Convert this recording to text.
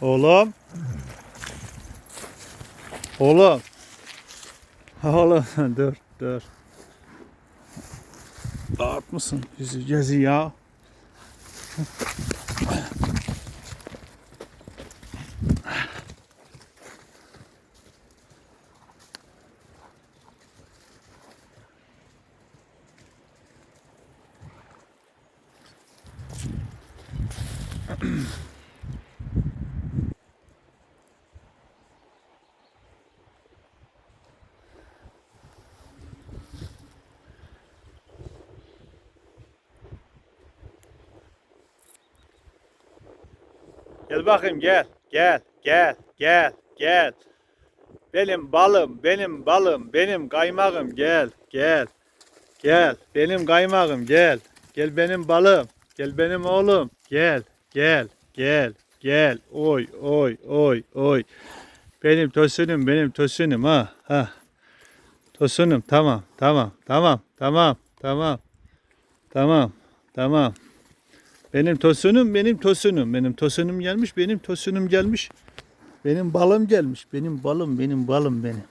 Oğlum. Oğlum. Oğlum dur dur. Dağıtmışsın bizi gezi ya. Gel bakayım gel. Gel. Gel. Gel. Gel. Benim balım, benim balım, benim kaymağım gel. Gel. Gel. Benim kaymağım gel. Gel benim balım. Gel benim oğlum. Gel. Gel. Gel. Gel. Oy oy oy oy. Benim tosunum benim tosunum ha. Ha. Tosunum tamam tamam tamam tamam tamam. Tamam tamam. Benim tosunum benim tosunum. Benim tosunum gelmiş benim tosunum gelmiş. Benim balım gelmiş. Benim balım benim balım benim.